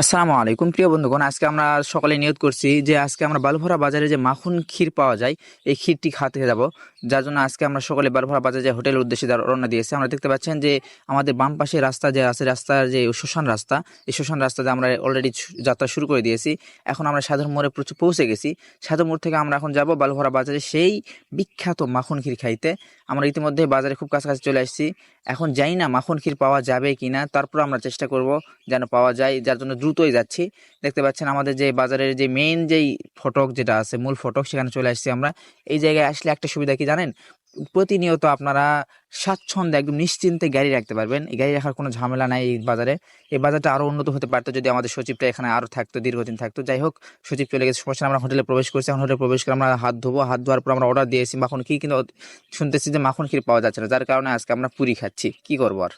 আসসালামু আলাইকুম। প্রিয় বন্ধুগণ, আজকে আমরা সকালে নিয়োগ করছি যে আজকে আমরা বালুভরা বাজারে যে মাখন ক্ষীর পাওয়া যায়, এই ক্ষীরটি খাতে যাব। যার জন্য আজকে আমরা সকালে বালুভরা বাজারে যে হোটেলের উদ্দেশ্যে রওনা দিয়েছি। আমরা দেখতে পাচ্ছেন যে আমাদের বাম পাশে রাস্তা যে আছে, রাস্তার যে শ্মশান রাস্তা, এই শ্মশান রাস্তাতে আমরা অলরেডি যাত্রা শুরু করে দিয়েছি। এখন আমরা সাধারণ মোড়ে প্রচুর পৌঁছে গেছি। সাধারণ মোড় থেকে আমরা এখন যাব বালুভরা বাজারে সেই বিখ্যাত মাখন ক্ষীর খাইতে। আমরা ইতিমধ্যে বাজারে খুব কাছাকাছি চলে আসছি। এখন যাই না মাখন ক্ষীর পাওয়া যাবে কি না তারপর আমরা চেষ্টা করব যেন পাওয়া যায়। যার জন্য দ্রুতই যাচ্ছি। দেখতে পাচ্ছেন আমাদের যে বাজারের যে মেইন যেই ফটক যেটা আছে, মূল ফটক, সেখানে চলে আসছি আমরা। এই জায়গায় আসলে একটা সুবিধা কি জানেন? প্রতিনিয়ত আপনারা স্বাচ্ছন্দ্যে একদম নিশ্চিন্তে গাড়ি রাখতে পারবেন। এই গাড়ি রাখার কোনো ঝামেলা নাই এই বাজারে। এই বাজারটা আরও উন্নত হতে পারতো যদি আমাদের সচিবটা এখানে আরও থাকতো, দীর্ঘদিন থাকতো। যাই হোক, সচিব চলে গেছে। সমস্যা আমরা হোটেলে প্রবেশ করছি। এখন হোটেলে প্রবেশ করে আমরা হাত ধোবো। হাত ধোয়ার পর আমরা অর্ডার দিয়েছি। মাখন ক্ষীর কিন্তু, শুনতেছি যে মাখন ক্ষীর পাওয়া যাচ্ছে না। যার কারণে আজকে আমরা পুরি খাচ্ছি। কি করব আর?